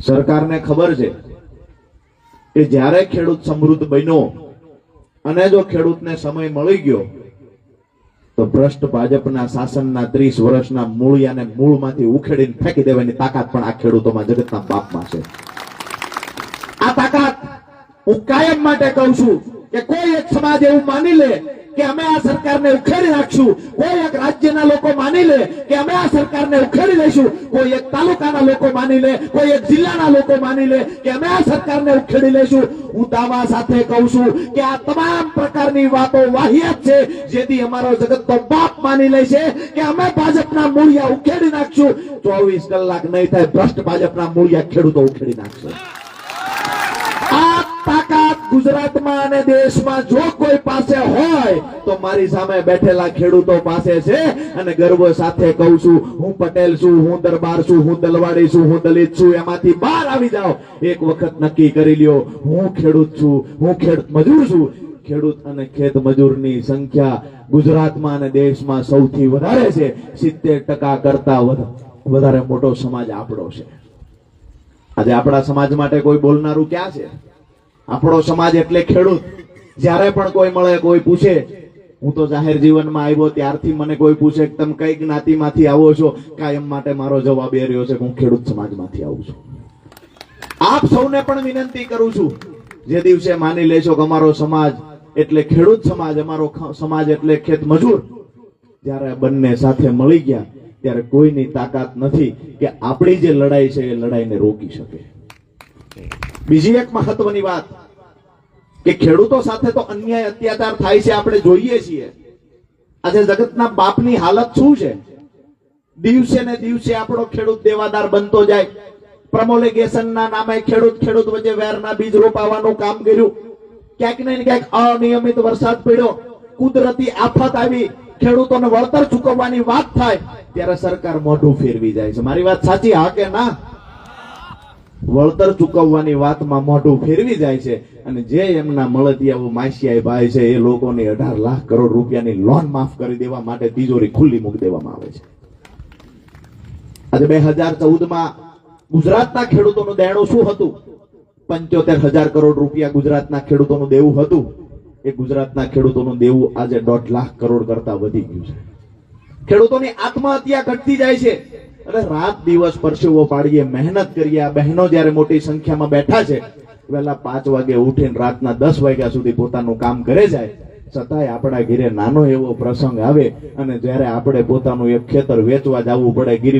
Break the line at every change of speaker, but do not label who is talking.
સરકારને ખબર છે કે જ્યારે ખેડૂત સમૃદ્ધ બન્યો અને જો ખેડૂતને સમય મળી ગયો, તો ભ્રષ્ટ ભાજપના શાસનના ત્રીસ વર્ષના મૂળિયાને મૂળમાંથી ઉખેડીને ફેંકી દેવાની તાકાત પણ આ ખેડૂતોમાં જગતના બાપમાં છે. આ તાકાત હું કાયમ માટે કહું છું કે કોઈ એક સમાજ એવું માની લે કે અમે આ સરકારને ઉખેડી નાખશું. કોઈ એક રાજ્યના લોકો માની લે કે અમે આ સરકારને ઉખેડી લઈશું. કોઈ એક તાલુકાના લોકો માની લે, કોઈ એક જિલ્લાના લોકો માની લે કે અમે આ સરકારને ઉખેડી લઈશું. હું દાવા સાથે કહું છું કે આ તમામ પ્રકારની વાતો વાહિયાત છે, જેથી અમારો જગતનો બાપ માની લે છે કે અમે ભાજપના મૂળિયા ઉખેડી નાખશું. ચોવીસ કલાક નહીં થાય, ભ્રષ્ટ ભાજપના મૂળિયા ખેડૂતો ઉખેડી નાખશે. આ તાકાત ગુજરાતમાં અને દેશમાં જો કોઈ પાસે હોય, તો મારી સામે બેઠેલા ખેડૂતો પાસે છે. અને ગર્વ સાથે કહું છું, હું પટેલ છું, હું દરબાર છું, હું દલવાડી છું, હું દલિત છું, એમાંથી બહાર આવી જાઓ. એક વખત નક્કી કરી લ્યો, હું ખેડૂત છું, હું ખેડૂત મજૂર છું. ખેડૂત અને ખેત મજૂરની સંખ્યા ગુજરાતમાં અને દેશમાં સૌથી વધારે છે. સિત્તેર ટકા કરતા વધારે મોટો સમાજ આપણો છે. આજે આપણા સમાજ માટે કોઈ બોલનારું ક્યાં છે? આપણો સમાજ એટલે ખેડૂત. જ્યારે પણ કોઈ મળે, કોઈ પૂછે, હું તો જાહેર જીવનમાં આવ્યો, ત્યારથી મને કોઈ પૂછે કે તમે કઈ જ્ઞાતિમાંથી આવો છો? કાયમ માટે મારો જવાબ એ રહ્યો છે હું ખેડૂત સમાજમાંથી આવું છું. આપ સૌને પણ વિનંતી કરું છું, જે દિવસે માની લેશો કે અમારો સમાજ એટલે ખેડૂત સમાજ, અમારો સમાજ એટલે ખેત મજૂર. જ્યારે બંને સાથે મળી ગયા, ત્યારે કોઈની તાકાત નથી કે આપણી જે લડાઈ છે એ લડાઈને રોકી શકે. બીજી એક મહત્વની વાત કે ખેડૂતો સાથે તો અન્યાય અત્યાચાર થાય છે, આપણે જોઈએ છીએ. આજે જગતના બાપની હાલત શું છે? દિવસે ને દિવસે આપણો ખેડૂત દેવાદાર બનતો જાય. પ્રમોલેગેશનના નામે ખેડૂત ખેડૂત વચ્ચે વેરના બીજ રોપાવાનું કામ કર્યું. ક્યાંક ને ક્યાંક અનિયમિત વરસાદ પડ્યો. કુદરતી આફત આવી. ખેડૂતોને વળતર ચૂકવવાની વાત થાય. ત્યારે સરકાર મોઢું ફેરવી જાય છે. મારી વાત સાચી હા કે ના? વળતર ચૂકવવાની વાતમાં મોઢું ફેરવી જાય છે અને જે એમના મળતિયાઓ માસિયાઈ ભાઈ છે એ લોકોને અઢાર લાખ કરોડ રૂપિયાની લોન માફ કરી દેવા માટે તિજોરી ખુલ્લી મૂકી દેવામાં આવે છે. આજે બે હજાર ચૌદમાં ગુજરાતના ખેડૂતોનું દેણું શું હતું? પંચોતેર હજાર કરોડ રૂપિયા ગુજરાતના ખેડૂતોનું દેવું હતું. એ ગુજરાતના ખેડૂતોનું દેવું આજે દોઢ લાખ કરોડ કરતા વધી ગયું છે. ખેડૂતોની આત્મહત્યા ઘટતી જાય છે. અને રાત દિવસ પરસેવો પાડીએ, મહેનત કરીએ. આ બહેનો જ્યારે મોટી સંખ્યામાં બેઠા છે, વહેલા પાંચ વાગે ઉઠીને રાતના દસ વાગ્યા સુધી પોતાનું કામ કરે જાય. છતાંય આપણા ઘરે નાનો એવો પ્રસંગ આવે અને જ્યારે આપણે પોતાનું એક ખેતર વેચવા જવું પડે ગીરી